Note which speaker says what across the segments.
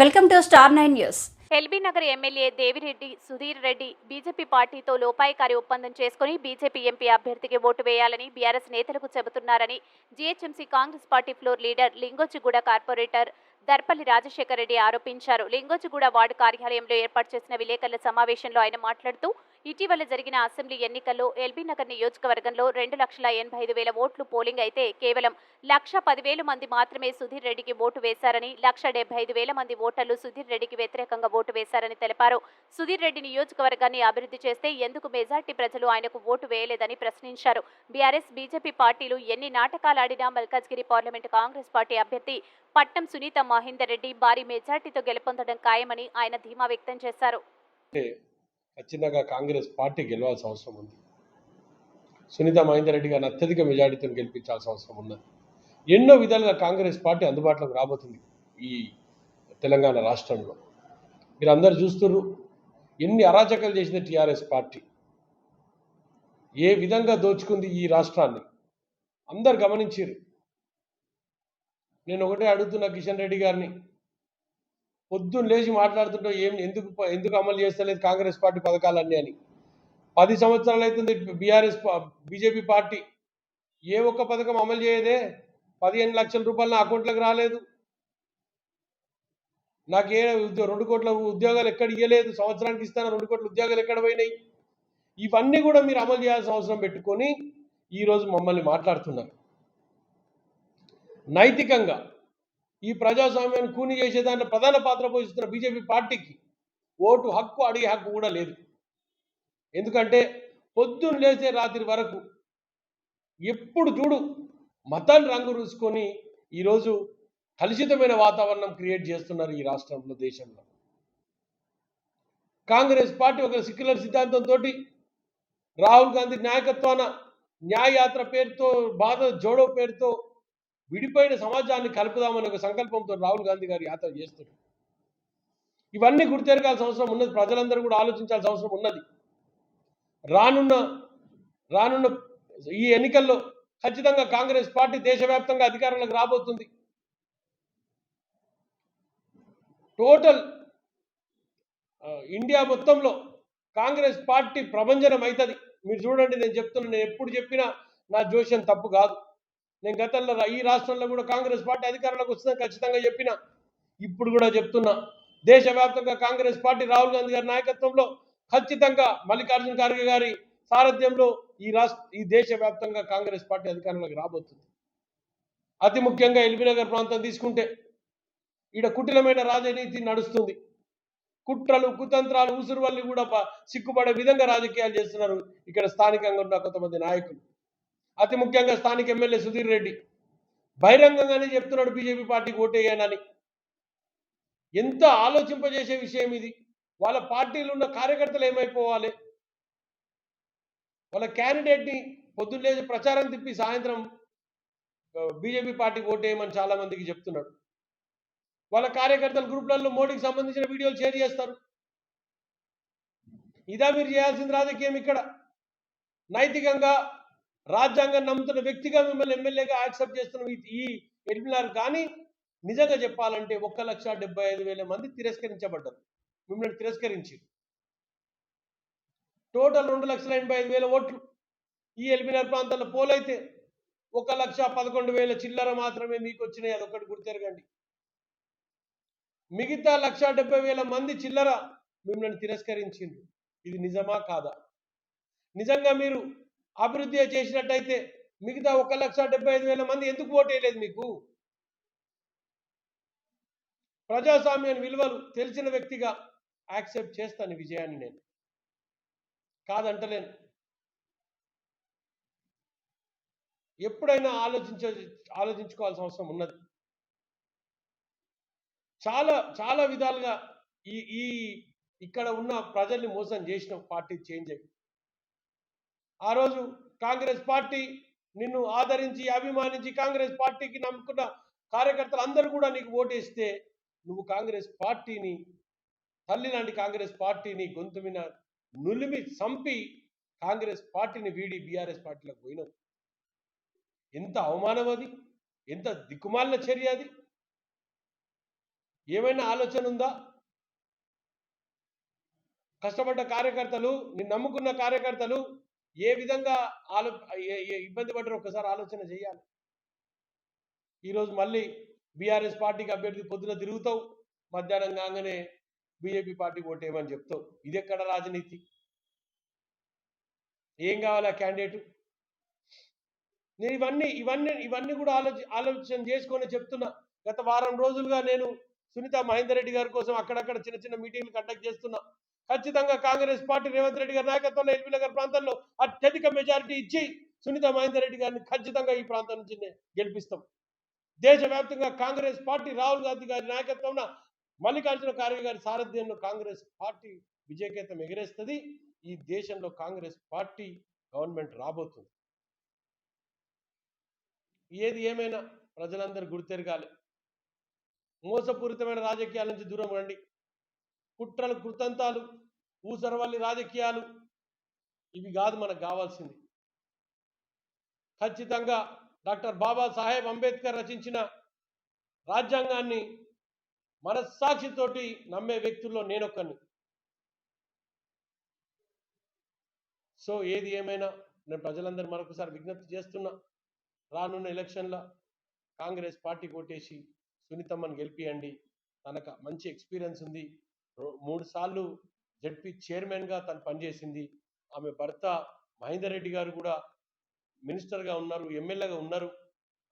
Speaker 1: Welcome to star nine news.
Speaker 2: LB Nagar MLA Devireddy Sudheer Reddy BJP పార్టీతో లోపాయికారి ఒప్పందం చేసుకుని బీజేపీ ఎంపీ అభ్యర్థికి ఓటు వేయాలని బీఆర్ఎస్ నేతలకు చెబుతున్నారని GHMC Congress party floor leader Lingojiguda corporator Darpalli Rajasekhara Reddy ఆరోపించారు. లింగోజిగూడ వార్డు కార్యాలయంలో ఏర్పాటు చేసిన విలేకరుల సమావేశంలో ఆయన మాట్లాడుతూ ఇటీవల జరిగిన అసెంబ్లీ ఎన్నికల్లో ఎల్బీ నగర్ నియోజకవర్గంలో రెండు లక్షల ఎనభై ఐదు వేల ఓట్లు పోలింగ్ అయితే కేవలం లక్ష పదివేల మంది మాత్రమే సుధీర్ రెడ్డికి ఓటు వేశారని లక్ష డెబ్బై ఐదు వేల మంది ఓటర్లు సుధీర్ రెడ్డికి వ్యతిరేకంగా ఓటు వేశారని తెలిపారు. సుధీర్ రెడ్డి నియోజకవర్గాన్ని అభివృద్ధి చేస్తే ఎందుకు మెజార్టీ ప్రజలు ఆయనకు ఓటు వేయలేదని ప్రశ్నించారు. బీఆర్ఎస్ బీజేపీ పార్టీలు ఎన్ని నాటకాలాడినా మల్కాజ్గిరి పార్లమెంటు కాంగ్రెస్ పార్టీ అభ్యర్థి పట్నం సునీత మహేందర్ రెడ్డి భారీ మెజార్టీతో గెలుపొందడం ఖాయమని ఆయన ధీమా వ్యక్తం చేశారు.
Speaker 3: ఖచ్చితంగా కాంగ్రెస్ పార్టీ గెలవాల్సిన అవసరం ఉంది. సునీత మహేందర్ రెడ్డి గారిని అత్యధిక మెజారిటీతో గెలిపించాల్సిన అవసరం ఉన్నది. ఎన్నో విధాలుగా కాంగ్రెస్ పార్టీ అందుబాటులోకి రాబోతుంది ఈ తెలంగాణ రాష్ట్రంలో. మీరు అందరు చూస్తున్నారు ఎన్ని అరాచకాలు చేసింది టీఆర్ఎస్ పార్టీ. ఏ విధంగా దోచుకుంది ఈ రాష్ట్రాన్ని? అందరు గమనించారు నేను ఒకటే అడుగుతున్నా కిషన్ రెడ్డి గారిని పొద్దున్న లేచి మాట్లాడుతుంటాం ఏం ఎందుకు ఎందుకు అమలు చేస్తలేదు కాంగ్రెస్ పార్టీ పథకాలన్నీ అని. పది సంవత్సరాలు అవుతుంది బీఆర్ఎస్ బీజేపీ పార్టీ. ఏ ఒక్క పథకం అమలు చేయదే. పదిహేను లక్షల రూపాయలు నా అకౌంట్లోకి రాలేదు. నాకు ఏ ఉద్యో- రెండు కోట్ల ఉద్యోగాలు ఎక్కడ ఇవ్వలేదు సంవత్సరానికి ఇస్తాను రెండు కోట్ల ఉద్యోగాలు ఎక్కడ పోయినాయి? ఇవన్నీ కూడా మీరు అమలు చేయాల్సిన అవసరం పెట్టుకొని ఈరోజు మమ్మల్ని మాట్లాడుతున్నారు. నైతికంగా ఈ ప్రజాస్వామ్యాన్ని కూని చేసే దాంట్లో ప్రధాన పాత్ర పోషిస్తున్న బీజేపీ పార్టీకి ఓటు హక్కు అడిగే హక్కు కూడా లేదు. ఎందుకంటే పొద్దున్న లేచే రాత్రి వరకు ఎప్పుడు చూడు మతాన్ని రంగు రూసుకొని ఈరోజు కలుషితమైన వాతావరణం క్రియేట్ చేస్తున్నారు ఈ రాష్ట్రంలో దేశంలో. కాంగ్రెస్ పార్టీ ఒక సిక్యులర్ సిద్ధాంతంతో రాహుల్ గాంధీ నాయకత్వాన న్యాయయాత్ర పేరుతో బాధ జోడో పేరుతో విడిపోయిన సమాజాన్ని కలుపుదామని ఒక సంకల్పంతో రాహుల్ గాంధీ గారు యాత్ర చేస్తున్నారు. ఇవన్నీ గుర్తెరగాల్సిన అవసరం ఉన్నది. ప్రజలందరూ కూడా ఆలోచించాల్సిన అవసరం ఉన్నది. రానున్న రానున్న ఈ ఎన్నికల్లో ఖచ్చితంగా కాంగ్రెస్ పార్టీ దేశవ్యాప్తంగా అధికారంలోకి రాబోతుంది. టోటల్ ఇండియా మొత్తంలో కాంగ్రెస్ పార్టీ ప్రభంజనం అవుతుంది మీరు చూడండి నేను చెప్తున్నా నేను ఎప్పుడు చెప్పినా నా జోష్యం తప్పు కాదు. నేను గతంలో ఈ రాష్ట్రంలో కూడా కాంగ్రెస్ పార్టీ అధికారంలోకి వస్తుందని ఖచ్చితంగా చెప్పిన. ఇప్పుడు కూడా చెప్తున్నా. దేశవ్యాప్తంగా కాంగ్రెస్ పార్టీ రాహుల్ గాంధీ గారి నాయకత్వంలో ఖచ్చితంగా మల్లికార్జున ఖార్గే గారి సారథ్యంలో ఈ రాష్ట్ర ఈ దేశవ్యాప్తంగా కాంగ్రెస్ పార్టీ అధికారంలోకి రాబోతుంది. అతి ముఖ్యంగా ఎల్బీనగర్ ప్రాంతం తీసుకుంటే ఈడ కుటిలమైన రాజనీతి నడుస్తుంది. కుట్రలు కుతంత్రాలు ఉసురువల్లి కూడా ప- సిగ్గుపడే విధంగా రాజకీయాలు చేస్తున్నారు ఇక్కడ స్థానికంగా ఉన్న కొంతమంది నాయకులు. అతి ముఖ్యంగా స్థానిక ఎమ్మెల్యే సుధీర్ రెడ్డి. బహిరంగంగానే చెప్తున్నాడు బీజేపీ పార్టీకి ఓటేయనని ఎంత ఆలోచింపజేసే విషయం ఇది? వాళ్ళ పార్టీలు ఉన్న కార్యకర్తలు ఏమైపోవాలి? వాళ్ళ క్యాండిడేట్ని పొద్దున్నేసి ప్రచారం తిప్పి సాయంత్రం బీజేపీ పార్టీకి ఓటేయమని చాలా మందికి చెప్తున్నాడు. వాళ్ళ కార్యకర్తల గ్రూప్లలో మోడీకి సంబంధించిన వీడియోలు షేర్ చేస్తారు. ఇదా మీరు చేయాల్సిన రాజకీయం ఇక్కడ. నైతికంగా రాజ్యాంగం నమ్ముతున్న వ్యక్తిగా మిమ్మల్ని ఎమ్మెల్యేగా యాక్సెప్ట్ చేస్తున్న ఈ- ఈ ఎల్బినార్ కానీ నిజంగా చెప్పాలంటే ఒక్క లక్ష డెబ్బై ఐదు వేల మంది తిరస్కరించబడ్డారు. మిమ్మల్ని తిరస్కరించి టోటల్ రెండు లక్షల ఎనభై ఐదు వేల ఓట్లు ఈ ఎల్బినార్ ప్రాంతంలో పోలైతే ఒక లక్ష పదకొండు వేల చిల్లర మాత్రమే మీకు వచ్చినాయి. అదొకటి గుర్తెరగండి మిగతా లక్ష డెబ్బై వేల మంది చిల్లర మిమ్మల్ని తిరస్కరించిండ్రు. ఇది నిజమా కాదా? నిజంగా మీరు అభివృద్ధి చేసినట్టయితే మిగతా ఒక లక్ష డెబ్బై ఐదు వేల మంది ఎందుకు ఓటేయలేదు మీకు? ప్రజాస్వామ్యం విలువలు తెలిసిన వ్యక్తిగా యాక్సెప్ట్ చేస్తాను విజయాన్ని నేను. కాదంటలేను. ఎప్పుడైనా ఆలోచించ ఆలోచించుకోవాల్సిన అవసరం ఉన్నది. చాలా చాలా విధాలుగా ఈ ఈ ఇక్కడ ఉన్న ప్రజల్ని మోసం చేసిన పార్టీ చేంజ్ అయ్యి ఆ రోజు కాంగ్రెస్ పార్టీ నిన్ను ఆదరించి అభిమానించి కాంగ్రెస్ పార్టీకి నమ్ముకున్న కార్యకర్తలు అందరూ కూడా నీకు ఓటేస్తే నువ్వు కాంగ్రెస్ పార్టీని తల్లి లాంటి కాంగ్రెస్ పార్టీని గొంతు మీద నులిమి చంపి కాంగ్రెస్ పార్టీని వీడి బీఆర్ఎస్ పార్టీలోకి పోయినావు. ఎంత అవమానం అది? ఎంత దిక్కుమాలిన చర్య అది? ఏమైనా ఆలోచన ఉందా? కష్టపడ్డ కార్యకర్తలు నిన్ను నమ్ముకున్న కార్యకర్తలు ఏ విధంగా ఆలో ఇబ్బంది పడ్డారో ఒకసారి ఆలోచన చేయాలి. ఈరోజు మళ్ళీ బీఆర్ఎస్ పార్టీకి అభ్యర్థి పొద్దున తిరుగుతావు మధ్యాహ్నం కాగానే బీజేపీ పార్టీ ఓటేయమని చెప్తావు. ఇది ఎక్కడ రాజనీతి? ఏం కావాలి ఆ క్యాండిడేట్? నేను ఇవన్నీ ఇవన్నీ ఇవన్నీ కూడా ఆలోచి ఆలోచన చేసుకొని చెప్తున్నా. గత వారం రోజులుగా నేను సునీత మహేందర్ రెడ్డి గారి కోసం అక్కడక్కడ చిన్న చిన్న మీటింగ్లు కండక్ట్ చేస్తున్నా. ఖచ్చితంగా కాంగ్రెస్ పార్టీ రేవంత్ రెడ్డి గారి నాయకత్వంలో ఎల్బీ నగర్ ప్రాంతంలో అత్యధిక మెజారిటీ ఇచ్చి సునీత మహేందర్ రెడ్డి గారిని ఖచ్చితంగా ఈ ప్రాంతం నుంచి గెలిపిస్తాం. దేశవ్యాప్తంగా కాంగ్రెస్ పార్టీ రాహుల్ గాంధీ గారి నాయకత్వంలో మల్లికార్జున ఖార్గే గారి సారథ్యంలో కాంగ్రెస్ పార్టీ విజయకేతం ఎగిరేస్తుంది. ఈ దేశంలో కాంగ్రెస్ పార్టీ గవర్నమెంట్ రాబోతుంది. ఏది ఏమైనా ప్రజలందరూ గుర్తెరగాలి. మోసపూరితమైన రాజకీయాల నుంచి దూరం రండి. కుట్రలు కృతంతాలు ఊసరవల్లి రాజకీయాలు ఇవి కాదు మనకు కావాల్సింది. ఖచ్చితంగా డాక్టర్ బాబాసాహెబ్ అంబేద్కర్ రచించిన రాజ్యాంగాన్ని మనస్సాక్షితోటి నమ్మే వ్యక్తుల్లో నేనొక్కని సో ఏది ఏమైనా నేను ప్రజలందరూ మరొకసారి విజ్ఞప్తి చేస్తున్నా రానున్న ఎలక్షన్ల కాంగ్రెస్ పార్టీ కొట్టేసి సునీతమ్మని గెలిపియండి. తనకు మంచి ఎక్స్పీరియన్స్ ఉంది. మూడు సార్లు జడ్పీ చైర్మన్గా తను పనిచేసింది. ఆమె భర్త మహేందర్ రెడ్డి గారు కూడా మినిస్టర్గా ఉన్నారు ఎమ్మెల్యేగా ఉన్నారు.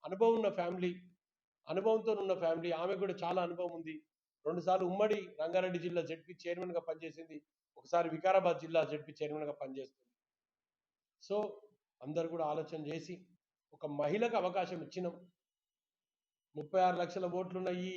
Speaker 3: అనుభవం ఉన్న ఫ్యామిలీ అనుభవంతో ఉన్న ఫ్యామిలీ ఆమె కూడా చాలా అనుభవం ఉంది. రెండుసార్లు ఉమ్మడి రంగారెడ్డి జిల్లా జడ్పీ చైర్మన్గా పనిచేసింది. ఒకసారి వికారాబాద్ జిల్లా జడ్పీ చైర్మన్గా పనిచేస్తుంది. సో అందరు కూడా ఆలోచన చేసి ఒక మహిళకు అవకాశం ఇచ్చినాం. ముప్పై ఆరు లక్షల ఓట్లున్న ఈ